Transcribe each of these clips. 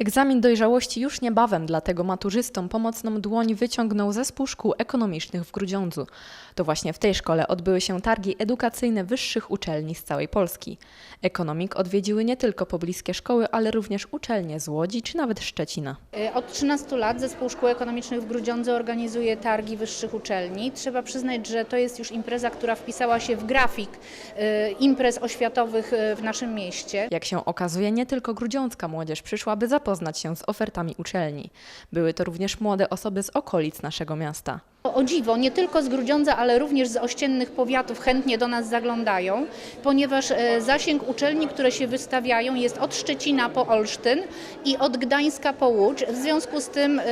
Egzamin dojrzałości już niebawem, dlatego maturzystom pomocną dłoń wyciągnął zespół szkół ekonomicznych w Grudziądzu. To właśnie w tej szkole odbyły się targi edukacyjne wyższych uczelni z całej Polski. Ekonomik odwiedziły nie tylko pobliskie szkoły, ale również uczelnie z Łodzi czy nawet Szczecina. E, Od 13 lat Zespół Szkół Ekonomicznych w Grudziądzu organizuje targi wyższych uczelni. Trzeba przyznać, że to jest już impreza, która wpisała się w grafik e, imprez oświatowych e, w naszym mieście. Jak się okazuje, nie tylko grudziącka młodzież przyszła, by zapoznać się z ofertami uczelni. Były to również młode osoby z okolic naszego miasta. O dziwo, nie tylko z Grudziądza, ale również z ościennych powiatów chętnie do nas zaglądają, ponieważ e, zasięg uczelni, które się wystawiają jest od Szczecina po Olsztyn i od Gdańska po Łódź. W związku z tym e,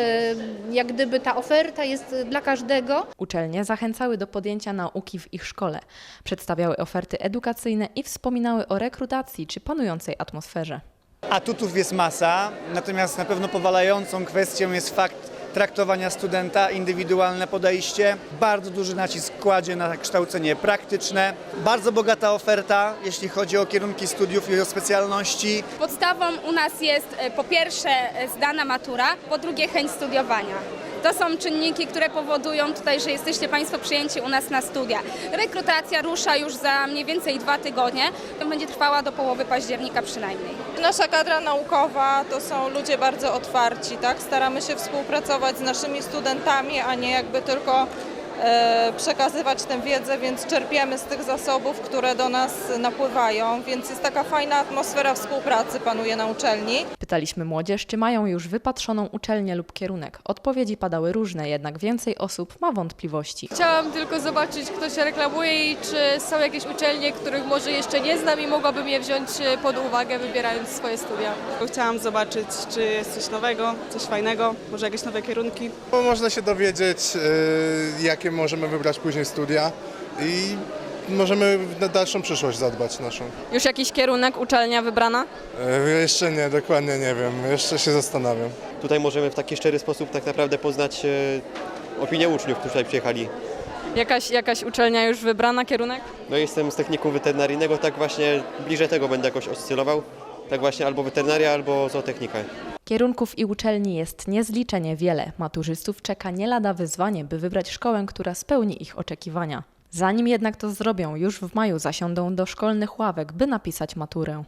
jak gdyby ta oferta jest dla każdego. Uczelnie zachęcały do podjęcia nauki w ich szkole, przedstawiały oferty edukacyjne i wspominały o rekrutacji czy panującej atmosferze. Atutów jest masa, natomiast na pewno powalającą kwestią jest fakt traktowania studenta, indywidualne podejście. Bardzo duży nacisk kładzie na kształcenie praktyczne. Bardzo bogata oferta, jeśli chodzi o kierunki studiów i o specjalności. Podstawą u nas jest e, po pierwsze e, zdana matura, po drugie chęć studiowania. To są czynniki, które powodują tutaj, że jesteście Państwo przyjęci u nas na studia. Rekrutacja rusza już za mniej więcej dwa tygodnie. To będzie trwała do połowy października przynajmniej. Nasza kadra naukowa to są ludzie bardzo otwarci, tak? Staramy się współpracować z naszymi studentami, a nie jakby tylko przekazywać tę wiedzę, więc czerpiemy z tych zasobów, które do nas napływają, więc jest taka fajna atmosfera współpracy panuje na uczelni. Pytaliśmy młodzież, czy mają już wypatrzoną uczelnię lub kierunek. Odpowiedzi padały różne, jednak więcej osób ma wątpliwości. Chciałam tylko zobaczyć, kto się reklamuje i czy są jakieś uczelnie, których może jeszcze nie znam i mogłabym je wziąć e, pod uwagę, wybierając swoje studia. Chciałam zobaczyć, czy jest coś nowego, coś fajnego, może jakieś nowe kierunki. Bo można się dowiedzieć, y, jakie możemy wybrać później studia i możemy na dalszą przyszłość zadbać naszą. Już jakiś kierunek, uczelnia wybrana? Y, Jeszcze nie, dokładnie nie wiem, jeszcze się zastanawiam. Tutaj możemy w taki szczery sposób tak naprawdę poznać e, opinię uczniów, którzy tutaj przyjechali. Jakaś, jakaś uczelnia już wybrana, kierunek? No jestem z technikum weterynaryjnego, tak właśnie bliżej tego będę jakoś oscylował. Tak właśnie albo weterynaria, albo zootechnika. Kierunków i uczelni jest niezliczenie wiele. Maturzystów czeka nie lada wyzwanie, by wybrać szkołę, która spełni ich oczekiwania. Zanim jednak to zrobią, już w maju zasiądą do szkolnych ławek, by napisać maturę.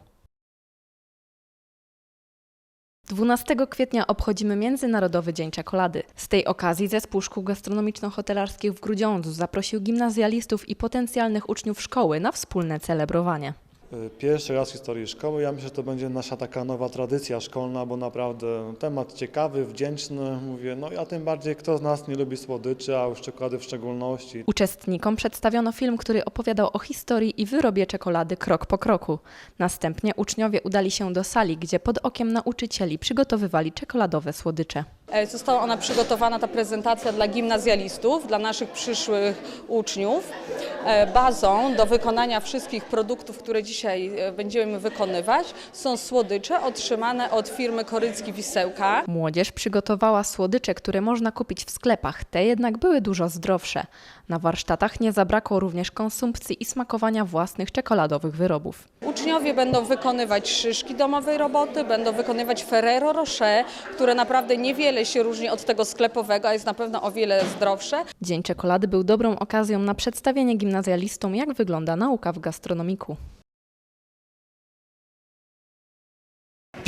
12 kwietnia obchodzimy Międzynarodowy Dzień Czekolady. Z tej okazji Zespół Szkół Gastronomiczno-Hotelarskich w Grudziądzu zaprosił gimnazjalistów i potencjalnych uczniów szkoły na wspólne celebrowanie. Pierwszy raz w historii szkoły. Ja myślę, że to będzie nasza taka nowa tradycja szkolna, bo naprawdę temat ciekawy, wdzięczny. Mówię, no a tym bardziej kto z nas nie lubi słodyczy, a już czekolady w szczególności. Uczestnikom przedstawiono film, który opowiadał o historii i wyrobie czekolady krok po kroku. Następnie uczniowie udali się do sali, gdzie pod okiem nauczycieli przygotowywali czekoladowe słodycze. E, Została ona przygotowana, ta prezentacja dla gimnazjalistów, dla naszych przyszłych uczniów. E, Bazą do wykonania wszystkich produktów, które dzisiaj e, będziemy wykonywać, są słodycze otrzymane od firmy Korycki Wisełka. Młodzież przygotowała słodycze, które można kupić w sklepach, te jednak były dużo zdrowsze. Na warsztatach nie zabrakło również konsumpcji i smakowania własnych czekoladowych wyrobów. Uczniowie będą wykonywać szyszki domowej roboty, będą wykonywać Ferrero Rocher, które naprawdę niewiele się różni od tego sklepowego, a jest na pewno o wiele zdrowsze. Dzień czekolady był dobrą okazją na przedstawienie gimnazjalistom, jak wygląda nauka w gastronomiku.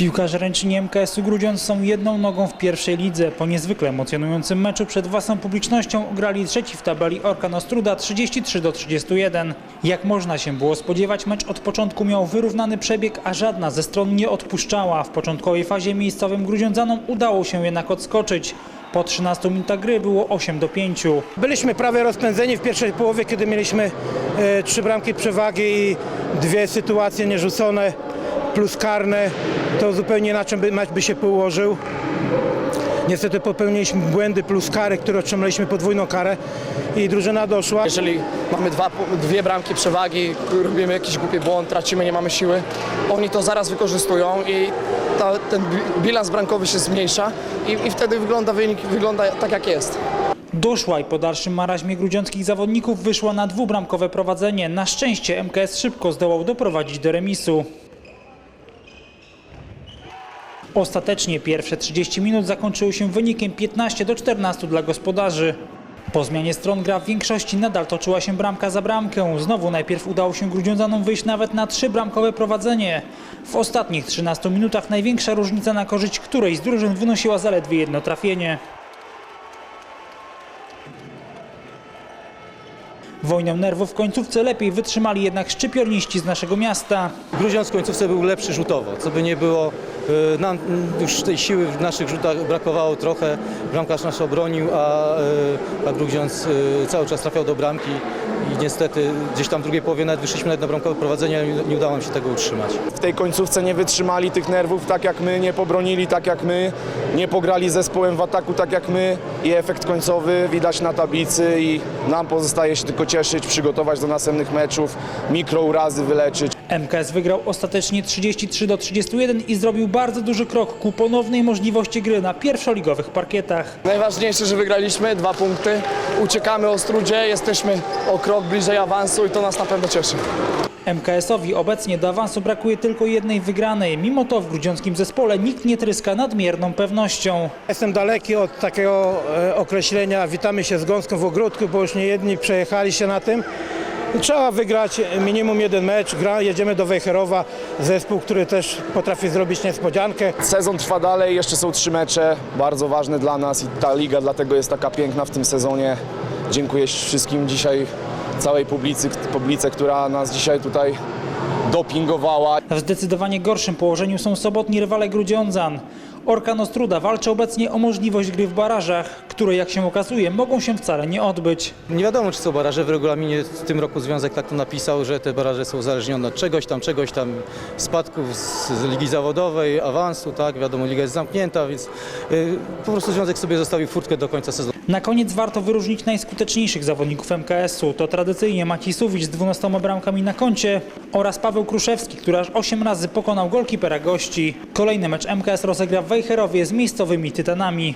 Piłkarze ręczni MKS-u Grudziądz są jedną nogą w pierwszej lidze. Po niezwykle emocjonującym meczu przed własną publicznością grali trzeci w tabeli Orkan Ostruda 33 do 31. Jak można się było spodziewać, mecz od początku miał wyrównany przebieg, a żadna ze stron nie odpuszczała. W początkowej fazie miejscowym Grudziądzanom udało się jednak odskoczyć. Po 13 minutach gry było 8 do 5. Byliśmy prawie rozpędzeni w pierwszej połowie, kiedy mieliśmy e, trzy bramki przewagi i dwie sytuacje nierzucone plus karne. To zupełnie na czym by, mecz by się położył. Niestety popełniliśmy błędy plus kary, które otrzymaliśmy podwójną karę i drużyna doszła. Jeżeli mamy dwa, dwie bramki przewagi, robimy jakiś głupi błąd, tracimy, nie mamy siły, oni to zaraz wykorzystują i ta, ten bi- bilans bramkowy się zmniejsza i, i wtedy wygląda wynik wygląda tak jak jest. Doszła i po dalszym maraźmie grudziąckich zawodników wyszła na dwubramkowe prowadzenie. Na szczęście MKS szybko zdołał doprowadzić do remisu. Ostatecznie pierwsze 30 minut zakończyły się wynikiem 15 do 14 dla gospodarzy. Po zmianie stron gra w większości nadal toczyła się bramka za bramkę. Znowu najpierw udało się Grudziądzanom wyjść nawet na trzy bramkowe prowadzenie. W ostatnich 13 minutach największa różnica na korzyść którejś z drużyn wynosiła zaledwie jedno trafienie. Wojnę nerwów w końcówce lepiej wytrzymali jednak szczypiorniści z naszego miasta. Grudziądz w końcówce był lepszy rzutowo, co by nie było. Y, Nam już tej siły w naszych rzutach brakowało trochę. Bramkarz nas obronił, a, y, a Grudziądz y, cały czas trafiał do bramki i niestety gdzieś tam w drugiej połowie nawet wyszliśmy nawet na bramkowe prowadzenie, nie- nie udało nam się tego utrzymać. w tej końcówce nie wytrzymali tych nerwów tak jak my, nie pobronili tak jak my, nie pograli zespołem w ataku tak jak my i efekt końcowy widać na tablicy i nam pozostaje się tylko cieszyć, przygotować do następnych meczów, mikrourazy wyleczyć. MKS wygrał ostatecznie 33 do 31 i zrobił bardzo duży krok ku ponownej możliwości gry na pierwszoligowych parkietach. Najważniejsze, że wygraliśmy, dwa punkty. Uciekamy o strudzie, jesteśmy o krok bliżej awansu i to nas na pewno cieszy. MKS-owi obecnie do awansu brakuje tylko jednej wygranej. Mimo to w grudziąckim zespole nikt nie tryska nadmierną pewnością. Jestem daleki od takiego e, określenia witamy się z gąską w ogródku, bo już nie jedni przejechali się na tym. Trzeba wygrać minimum jeden mecz, gra, jedziemy do Wejherowa, zespół, który też potrafi zrobić niespodziankę. Sezon trwa dalej, jeszcze są trzy mecze, bardzo ważne dla nas i ta liga dlatego jest taka piękna w tym sezonie. Dziękuję wszystkim dzisiaj, całej publicy, publice, która nas dzisiaj tutaj dopingowała. W zdecydowanie gorszym położeniu są sobotni rywale Grudziądzan. Orkan Ostruda walczy obecnie o możliwość gry w barażach, które jak się okazuje mogą się wcale nie odbyć. Nie wiadomo, czy są baraże. W regulaminie w tym roku związek tak to napisał, że te baraże są uzależnione od czegoś tam, czegoś tam, spadków z, z ligi zawodowej, awansu, tak, wiadomo, liga jest zamknięta, więc y, po prostu związek sobie zostawił furtkę do końca sezonu. Na koniec warto wyróżnić najskuteczniejszych zawodników MKS-u. To tradycyjnie Maciej Suwicz z 12 bramkami na koncie oraz Paweł Kruszewski, który aż 8 razy pokonał golkipera gości. Kolejny mecz MKS rozegra w Wejherowie z miejscowymi Tytanami.